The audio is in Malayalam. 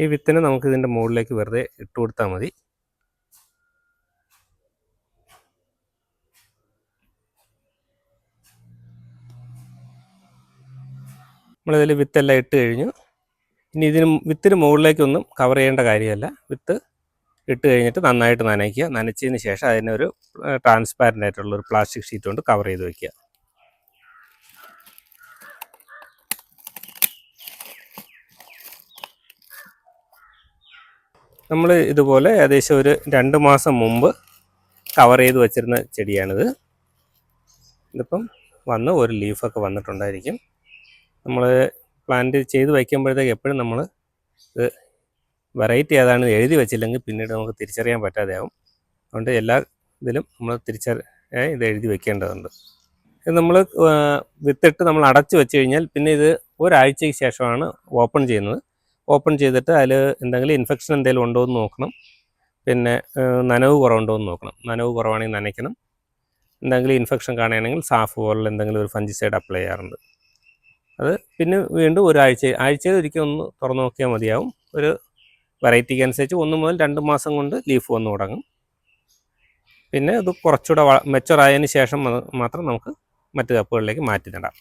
ഈ വിത്തിനെ നമുക്ക് ഇതിന്റെ മുകളിലേക്ക് വെറുതെ ഇട്ട് കൊടുത്താൽ മതി. നമ്മളിതിൽ വിത്തെല്ലാം ഇട്ട് കഴിഞ്ഞു. ഇനി ഇതിന് വിത്തിന് മുകളിലേക്കൊന്നും കവർ ചെയ്യേണ്ട കാര്യമല്ല. വിത്ത് ഇട്ട് കഴിഞ്ഞിട്ട് നന്നായിട്ട് നനയ്ക്കുക. നനച്ചതിന് ശേഷം അതിനൊരു ട്രാൻസ്പാരന്റ് ആയിട്ടുള്ള ഒരു പ്ലാസ്റ്റിക് ഷീറ്റ് കൊണ്ട് കവർ ചെയ്ത് വെക്കുക. നമ്മൾ ഇതുപോലെ ഏകദേശം ഒരു രണ്ട് മാസം മുമ്പ് കവർ ചെയ്ത് വച്ചിരുന്ന ചെടിയാണിത്. ഇതിപ്പം വന്ന് ഒരു ലീഫൊക്കെ വന്നിട്ടുണ്ടായിരിക്കും. നമ്മൾ പ്ലാന്റ് ചെയ്ത് വയ്ക്കുമ്പോഴത്തേക്ക് എപ്പോഴും നമ്മൾ ഇത് വെറൈറ്റി ഏതാണെന്ന് എഴുതി വെച്ചില്ലെങ്കിൽ പിന്നീട് നമുക്ക് തിരിച്ചറിയാൻ പറ്റാതെയാവും. അതുകൊണ്ട് എല്ലാ ഇതിലും നമ്മൾ തിരിച്ചറി ഇത് എഴുതി വെക്കേണ്ടതുണ്ട്. ഇത് നമ്മൾ വിത്തിട്ട് നമ്മൾ അടച്ചു വെച്ച് കഴിഞ്ഞാൽ പിന്നെ ഇത് ഒരാഴ്ചയ്ക്ക് ശേഷമാണ് ഓപ്പൺ ചെയ്യുന്നത്. ഓപ്പൺ ചെയ്തിട്ട് അതിൽ എന്തെങ്കിലും ഇൻഫെക്ഷൻ എന്തെങ്കിലും ഉണ്ടോ എന്ന് നോക്കണം. പിന്നെ നനവ് കുറവുണ്ടോ എന്ന് നോക്കണം. നനവ് കുറവാണെങ്കിൽ നനയ്ക്കണം. എന്തെങ്കിലും ഇൻഫെക്ഷൻ കാണുകയാണെങ്കിൽ സാഫ് പോലുള്ള എന്തെങ്കിലും ഒരു ഫഞ്ചിസൈഡ് അപ്ലൈ ചെയ്യാറുണ്ട്. അത് പിന്നെ വീണ്ടും ഒരാഴ്ച ആഴ്ചയിൽ ഒരിക്കൽ ഒന്ന് തുറന്നു നോക്കിയാൽ മതിയാവും. ഒരു വെറൈറ്റിക്ക് അനുസരിച്ച് ഒന്ന് മുതൽ രണ്ട് മാസം കൊണ്ട് ലീഫ് വന്ന് തുടങ്ങും. പിന്നെ അത് കുറച്ചുകൂടെ മെച്ചുറായതിന് ശേഷം മാത്രം നമുക്ക് മറ്റ് കപ്പുകളിലേക്ക് മാറ്റി നടാം.